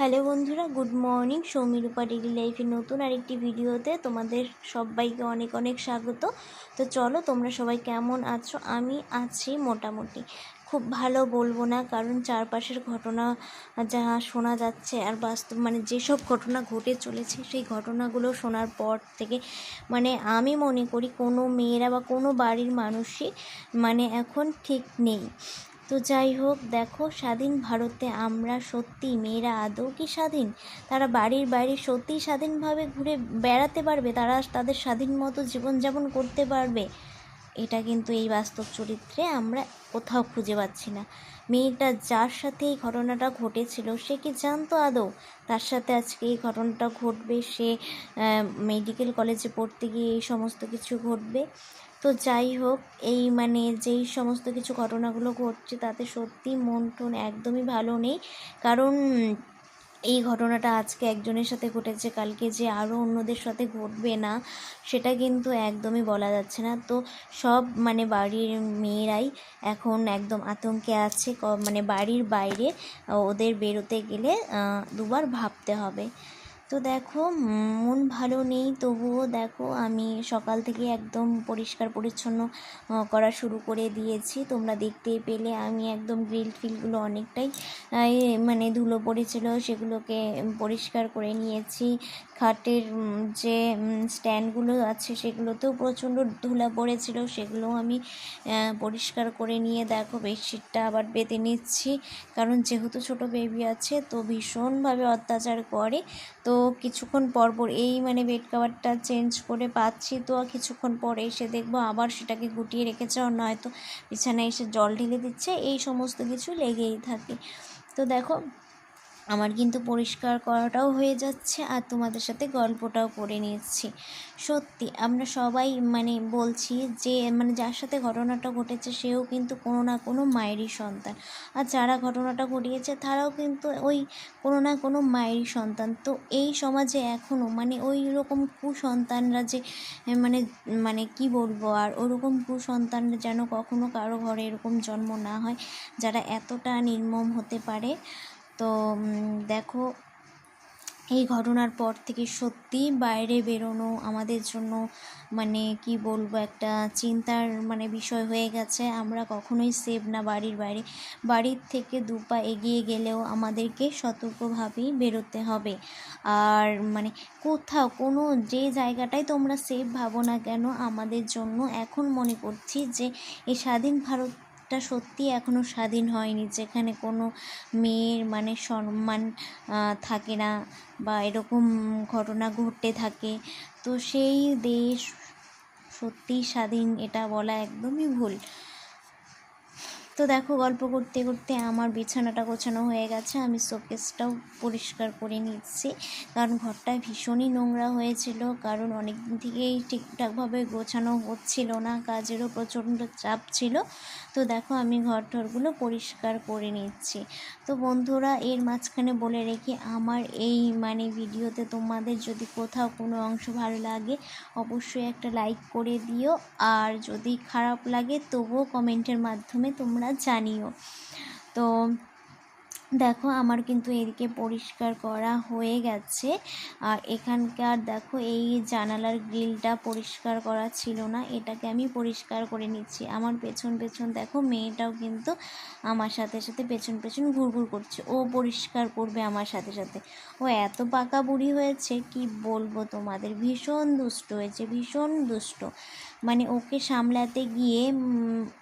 Hello বন্ধুরা, good morning. সৌমিরূপা daily লাইফের নতুন আরেকটি ভিডিওতে তোমাদের সবাইকে অনেক অনেক স্বাগত। তো চলো, তোমরা সবাই কেমন আছো? আমি আছি মোটামুটি। খুব ভালো বলব না, কারণ চারপাশের ঘটনা যা শোনা যাচ্ছে আর বাস্তব মানে যেসব ঘটনা ঘটে চলেছে, সেই ঘটনাগুলো শোনার পর থেকে মানে আমি মনে করি কোনো মেয়েরা বা কোনো বাড়ির মানুষই মানে এখন ঠিক নেই। তো যাই হোক, দেখো স্বাধীন ভারতে আমরা সত্যি মেয়েরা আদৌ কি স্বাধীন? তারা বাড়ির বাইরে সত্যিই স্বাধীনভাবে ঘুরে বেড়াতে পারবে? তারা তাদের স্বাধীন মতো জীবনযাপন করতে পারবে? এটা কিন্তু এই বাস্তব চরিত্রে আমরা কোথাও খুঁজে পাচ্ছি না। মেয়েটা যার সাথে এই ঘটনাটা ঘটেছিল, সে কি জানতো আদৌ? তার সাথে আজকে এই ঘটনাটা ঘটবে, সে মেডিকেল কলেজে পড়তে গিয়ে এই সমস্ত কিছু ঘটবে? তো যাই হোক, এই মানে যেই সমস্ত কিছু ঘটনাগুলো ঘটছে তাতে সত্যি মন টন একদমই ভালো নেই। কারণ এই ঘটনাটা আজকে একজনের সাথে ঘটেছে, কালকে যে আরও অন্যদের সাথে ঘটবে না, সেটা কিন্তু একদমই বলা যাচ্ছে না। তো সব মানে বাড়ির মেয়েরাই এখন একদম আতঙ্কে আছে মানে বাড়ির বাইরে ওদের বেরোতে গেলে দুবার ভাবতে হবে। তো দেখো, মন ভালো নেই, তবুও দেখো আমি সকাল থেকে একদম পরিষ্কার পরিচ্ছন্ন করা শুরু করে দিয়েছি। তোমরা দেখতেই পেলে আমি একদম গ্রিল ফিলগুলো অনেকটাই মানে ধুলো পড়েছিল, সেগুলোকে পরিষ্কার করে নিয়েছি। খাটের যে স্ট্যান্ডগুলো আছে সেগুলোতেও প্রচণ্ড ধুলা পড়েছিল, সেগুলোও আমি পরিষ্কার করে নিয়ে দেখো বেডশিটটা আবার বেঁধে নিচ্ছি। কারণ যেহেতু ছোট বেবি আছে, তো ভীষণভাবে অত্যাচার করে। তো কিছুক্ষণ পর পর এই মানে বেড কাভারটা চেঞ্জ করে পাচ্ছি তো কিছুক্ষণ পরে এসে দেখব আবার সেটাকে গুটিয়ে রেখেছে আর নয়তো বিছানায় এসে জল ঢেলে দিচ্ছে, এই সমস্ত কিছু লেগেই থাকে। তো দেখো আমার কিন্তু পরিষ্কার করাটাও হয়ে যাচ্ছে আর তোমাদের সাথে গল্পটাও করে নিচ্ছি সত্যি, আমরা সবাই মানে বলছি যে মানে যার সাথে ঘটনাটা ঘটেছে সেও কিন্তু কোনো না কোনো মায়েরই সন্তান। আর যারা ঘটনাটা ঘটিয়েছে তারাও কিন্তু ওই কোনো না কোনো মায়েরই সন্তান। তো এই সমাজে এখনও মানে ওই রকম কুসন্তানরা যে মানে মানে কি বলব আর, ওরকম কুসন্তানরা যেন কখনো কারও ঘরে এরকম জন্ম না হয়, যারা এতটা নির্মম হতে পারে তো দেখো, এই ঘটনার পর থেকে সত্যি বাইরে বেরোনো আমাদের জন্য মানে কি বলব একটা চিন্তার মানে বিষয় হয়ে গেছে। আমরা কখনোই সেভ না বাড়ির বাইরে। বাড়ির থেকে দু পা এগিয়ে গেলেও আমাদেরকে সতর্কভাবেই বেরোতে হবে। আর মানে কোথাও কোনো যে জায়গাটাই তোমরা সেফ ভাবো না কেন, আমাদের জন্য এখন মনে করছি যে এই স্বাধীন ভারত দেশটা সত্যি এখনও স্বাধীন হয়নি, যেখানে কোনো মেয়ের মানে সম্মান থাকে না বা এরকম ঘটনা ঘটতে থাকে। তো সেই দেশ সত্যিই স্বাধীন, এটা বলা একদমই ভুল। তো দেখো গল্প করতে করতে আমার বিছানাটা গোছানো হয়ে গেছে। আমি শোকেসটাও পরিষ্কার করে নিচ্ছি। কারণ ঘরটা ভীষণই নোংরা হয়েছিল। কারণ অনেক দিন থেকেই ঠিকঠাকভাবে গোছানো হচ্ছিল না। কাজেরও প্রচণ্ড চাপ ছিল। তো দেখো আমি ঘর টরগুলো পরিষ্কার করে নিচ্ছি। তো বন্ধুরা, এর মাঝখানে বলে রেখে আমার এই মানে ভিডিওতে তোমাদের যদি কোথাও কোনো অংশ ভালো লাগে, অবশ্যই একটা লাইক করে দিও। আর যদি খারাপ লাগে, তবুও কমেন্টের মাধ্যমে তোমরা জানিও। তো দেখো আমার কিন্তু এদিকে পরিষ্কার করা হয়ে গেছে। আর এখানকার দেখো এই জানালার গ্রিলটা পরিষ্কার করা ছিল না, এটাকে আমি পরিষ্কার করে নিচ্ছি। আমার পেছন পেছন দেখো মেয়েটাও কিন্তু আমার সাথে সাথে পেছন পেছন ঘুরঘুর করছে। ও পরিষ্কার করবে আমার সাথে সাথে। ও এত পাকা বুড়ি হয়েছে, কি বলব তোমাদের? ভীষণ দুষ্ট হয়েছে, ভীষণ দুষ্ট। মানে ওকে সামলাতে গিয়ে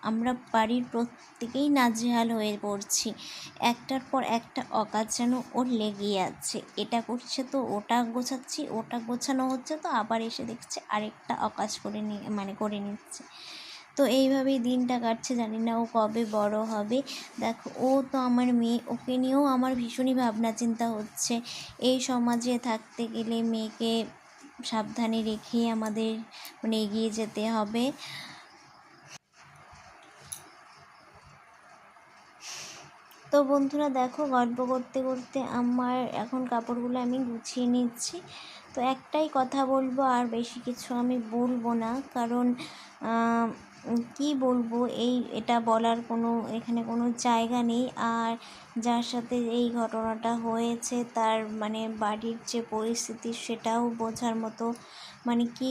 আমরা বাড়ির প্রত্যেকেই নাজেহাল হয়ে পড়ছি। একটার পর একটা অকাজ যেন ওর লেগেই আছে। এটা করছে তো ওটা গোছাচ্ছি, ওটা গোছানো হচ্ছে তো আবার এসে দেখছে আরেকটা অকাজ করে নিয়ে মানে করে নিচ্ছে। তো এইভাবেই দিনটা কাটছে, জানি না ও কবে বড় হবে। দেখো, ও তো আমার মেয়ে, ওকে নিয়েও আমার ভীষণই ভাবনা চিন্তা হচ্ছে। এই সমাজে থাকতে গেলে মেয়েকে সাবধানে রেখে আমাদের মানে এগিয়ে যেতে হবে। তো বন্ধুরা দেখো গল্প করতে করতে আমার এখন কাপড়গুলো আমি গুছিয়ে নিচ্ছি। তো একটাই কথা বলব, আর বেশি কিছু আমি বলব না। কারণ কি বলব? এই, এটা বলার কোনো, এখানে কোনো জায়গা নেই। আর যার সাথে এই ঘটনাটা হয়েছে, তার মানে বাড়ির যে পরিস্থিতি, সেটাও বোঝার মতো মানে কি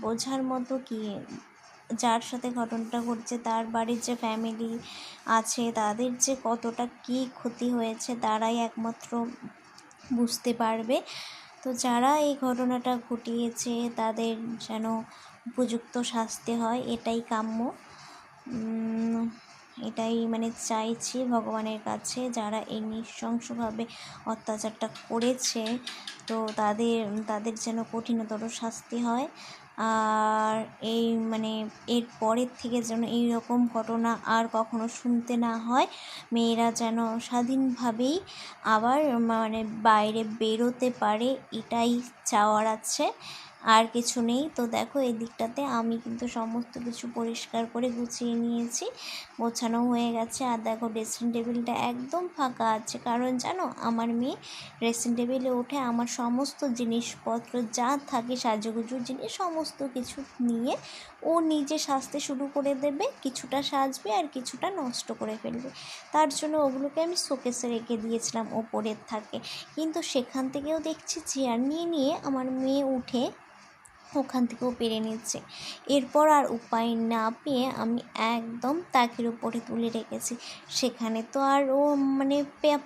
বোঝার মতো কি, যার সাথে ঘটনাটা ঘটছে, তার বাড়ির যে ফ্যামিলি আছে, তাদের যে কতটা কী ক্ষতি হয়েছে, তারাই একমাত্র বুঝতে পারবে। তো যারা এই ঘটনাটা ঘটিয়েছে, তাদের যেন উপযুক্ত শাস্তি হয়, এটাই কাম্য। এটাই মানে চাইছি ভগবানের কাছে, যারা এই নৃশংসভাবে অত্যাচারটা করেছে, তো তাদের তাদের যেন কঠিনতর শাস্তি হয়। আর এই মানে এর পরের থেকে যেন এই রকম ঘটনা আর কখনো শুনতে না হয়, মেয়েরা যেন স্বাধীনভাবেই আবার মানে বাইরে বেরোতে পারে, এটাই চাওয়ার আছে। আর কিছু নেই। তো দেখো, এই দিকটাতে আমি কিন্তু সমস্ত কিছু পরিষ্কার করে গুছিয়ে নিয়েছি। গোছানো হয়ে গেছে। আর দেখো ড্রেসিং টেবিলটা একদম ফাঁকা আছে। কারণ জানো, আমার মেয়ে ড্রেসিং টেবিলে উঠে আমার সমস্ত জিনিসপত্র যা থাকে সাজুগুজুর জিনিস, সমস্ত কিছু নিয়ে ও নিজে সাজতে শুরু করে দেবে। কিছুটা সাজবে আর কিছুটা নষ্ট করে ফেলবে। তার জন্য ওগুলোকে আমি শোকেসে রেখে দিয়েছিলাম ওপরের থাকে। কিন্তু সেখান থেকেও দেখছি চেয়ার নিয়ে নিয়ে আমার মেয়ে উঠে ওখান থেকেও পেরে নিচ্ছে। এরপর আর উপায় না পেয়ে আমি একদম তাকের উপরে তুলে রেখেছি। সেখানে তো আর ও মানে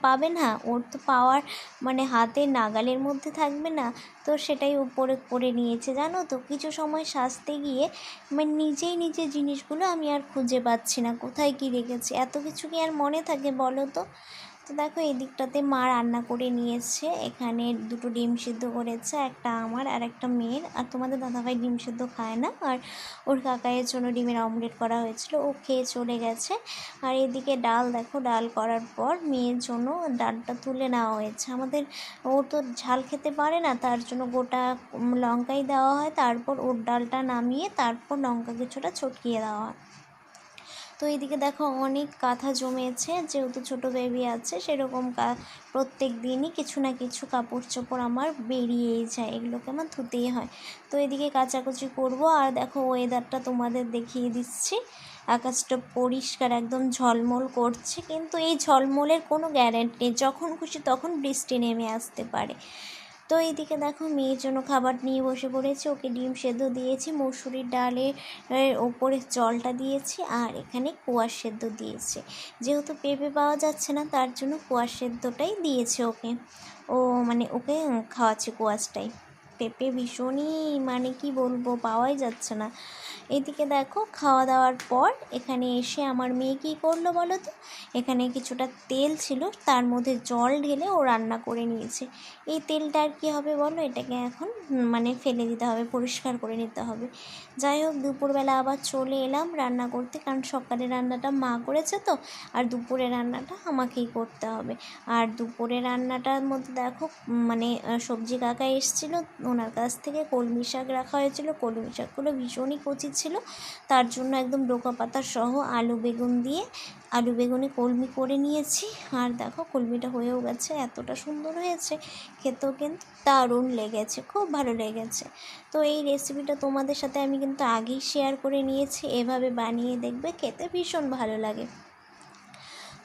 পাবে না। ওর তো পাওয়ার মানে হাতে নাগালের মধ্যে থাকবে না। তো সেটাই উপরে করে নিয়েছে, জানো তো? কিছু সময় সাজতে গিয়ে মানে নিজেই নিজে জিনিসগুলো আমি আর খুঁজে পাচ্ছি না। কোথায় কী রেখেছি? এত কিছু কি আর মনে থাকে বলো তো? তো দেখো এই দিকটাতে মা রান্না করে নিয়েছে এখানে দুটো ডিম সিদ্ধ করেছে, একটা আমার আর একটা মেয়ের। আর তোমাদের দাদাভাই ডিম সিদ্ধ খায় না, আর ওর কাকাইয়ের জন্য ডিমের অমলেট করা হয়েছিল, ও খেয়ে চলে গেছে। আর এদিকে ডাল দেখো, ডাল করার পর মেয়ের জন্য ডালটা তুলে নেওয়া হয়েছে। আমাদের ও তো ঝাল খেতে পারে না, তার জন্য গোটা লঙ্কাই দেওয়া হয়। তারপর ওর ডালটা নামিয়ে তারপর লঙ্কা কিছুটা ছটকিয়ে দেওয়া হয়। তো এইদিকে দেখো অনেক কাঁথা জমেছে, যেহেতু ছোটো বেবি আছে, সেরকম প্রত্যেক দিনই কিছু না কিছু কাপড় চোপড় আমার বেরিয়েই যায়, এগুলোকে আমার ধুতেই হয়। তো এদিকে কাচাকুচি করব, আর দেখো ওয়েদারটা তোমাদের দেখিয়ে দিচ্ছি। আকাশটা পরিষ্কার, একদম ঝলমল করছে, কিন্তু এই ঝলমলের কোনো গ্যারেন্টি নেই, যখন খুশি তখন বৃষ্টি নেমে আসতে পারে। তো এইদিকে দেখো মেয়ের জন্য খাবার নিয়ে বসে পড়েছে। ওকে ডিম সেদ্ধ দিয়েছি, মসুরির ডালের ওপরে জলটা দিয়েছি আর এখানে কুয়ার সেদ্ধ দিয়েছে। যেহেতু পেঁপে পাওয়া যাচ্ছে না, তার জন্য কুয়ার সেদ্ধটাই দিয়েছে ওকে। ও মানে ওকে খাওয়াচ্ছে কুয়াশটাই পেঁপে ভীষণই মানে কি বলব, পাওয়াই যাচ্ছে না। এদিকে দেখো খাওয়া দাওয়ার পর এখানে এসে আমার মেয়ে কী করল বলো তো? এখানে কিছুটা তেল ছিল, তার মধ্যে জল ঢেলে ও রান্না করে নিয়েছে। এই তেলটা আর কী হবে বলো? এটাকে এখন মানে ফেলে দিতে হবে, পরিষ্কার করে নিতে হবে। যাই হোক, দুপুরবেলা আবার চলে এলাম রান্না করতে, কারণ সকালে রান্নাটা মা করেছে তো, আর দুপুরে রান্নাটা আমাকেই করতে হবে। আর দুপুরে রান্নাটার মধ্যে দেখো মানে সবজি কাকা এসেছিল, ওনার কাছ থেকে কলমি শাক রাখা হয়েছিল, কলমি শাকগুলো ভীষণই কচি ছিল। তার জন্য একদম ডোকা পাতা সহ আলু বেগুন দিয়ে আলু বেগুনে কলমি করে নিয়েছি। আর দেখো, কলমিটা হয়েও গেছে, এতটা সুন্দর হয়েছে, খেতেও কিন্তু দারুণ লেগেছে, খুব ভালো লেগেছে। তো এই রেসিপিটা তোমাদের সাথে আমি কিন্তু আগেই শেয়ার করে নিয়েছি। এভাবে বানিয়ে দেখবে, খেতে ভীষণ ভালো লাগে।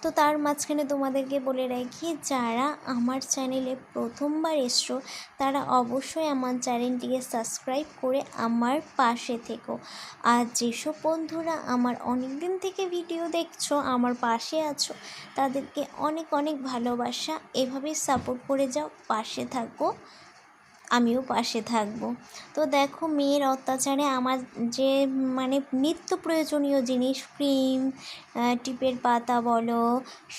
তো তার মাঝখানে তোমাদেরকে বলে রাখি, যারা আমার চ্যানেলে প্রথমবার এসছো, তারা অবশ্যই আমার চ্যানেলটিকে সাবস্ক্রাইব করে আমার পাশে থেকো। আর যেসব বন্ধুরা আমার অনেক দিন থেকে ভিডিও দেখছ, আমার পাশে আছো, তাদেরকে অনেক অনেক ভালোবাসা। এভাবেই সাপোর্ট করে যাও, পাশে থাকো। আমিও পাশে থাকব। তো দেখো মেয়ের অত্যাচারে আমার যে মানে নিত্য প্রয়োজনীয় জিনিস, ক্রিম টিপের পাতা বলো,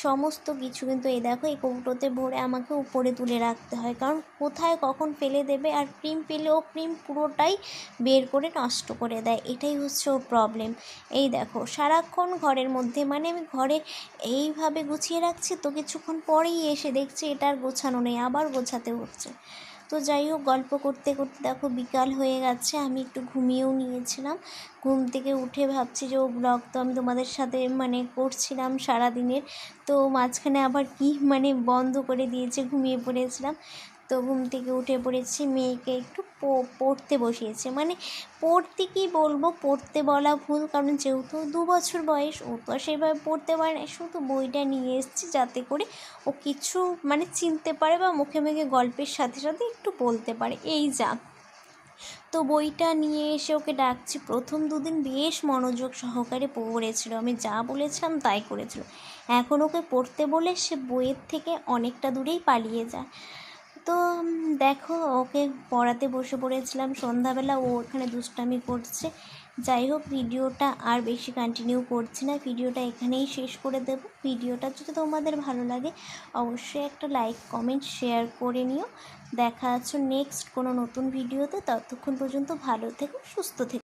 সমস্ত কিছু কিন্তু এই দেখো এই কৌটোতে ভরে আমাকে উপরে তুলে রাখতে হয়। কারণ কোথায় কখন ফেলে দেবে আর ক্রিম পেলেও ক্রিম পুরোটাই বের করে নষ্ট করে দেয়। এটাই হচ্ছে ওর প্রবলেম এই দেখো সারাক্ষণ ঘরের মধ্যে মানে আমি ঘরে এইভাবে গুছিয়ে রাখছি তো কিছুক্ষণ পরেই এসে দেখছি এটা আর গোছানো নেই, আবার গোছাতে হচ্ছে। তো যাই হোক, গল্প করতে করতে দেখো বিকাল হয়ে গেছে, আমি একটু ঘুমিয়েও নিয়েছিলাম। ঘুম থেকে উঠে ভাবছি যে, ও ব্লগ তো আমি তোমাদের সাথে মানে করছিলাম সারাদিনের, তো মাঝখানে আবার কি মানে বন্ধ করে দিয়েছে, ঘুমিয়ে পড়েছিলাম। তো ঘুম থেকে উঠে পড়েছি, মেয়েকে একটু পড়তে বসিয়েছে। মানে পড়তে কি বলব? পড়তে বলা ভুল, কারণ যেহেতু দু বছর বয়স, ও তো সেভাবে পড়তে পারে না। শুধু বইটা নিয়ে এসেছি যাতে করে ও কিছু মানে চিনতে পারে বা মুখে মুখে গল্পের সাথে সাথে একটু বলতে পারে। এই যা। তো বইটা নিয়ে এসে ওকে ডাকছি। প্রথম দুদিন বেশ মনোযোগ সহকারে পড়েছিল। আমি যা বলেছিলাম তাই করেছিল। এখন ওকে পড়তে বলে সে বইয়ের থেকে অনেকটা দূরেই পালিয়ে যায়। তো দেখো, ওকে পড়াতে বসে পড়েছিলাম সন্ধ্যাবেলা, ও এখানে দুষ্টামি করছে। যাই হোক, ভিডিওটা আর বেশি কন্টিনিউ করছি না, ভিডিওটা এখানেই শেষ করে দেব। ভিডিওটা যদি তোমাদের ভালো লাগে, অবশ্যই একটা লাইক কমেন্ট শেয়ার করে নিও। দেখা হচ্ছে নেক্সট কোনো নতুন ভিডিওতে, ততক্ষণ পর্যন্ত ভালো থেকো, সুস্থ থেকো।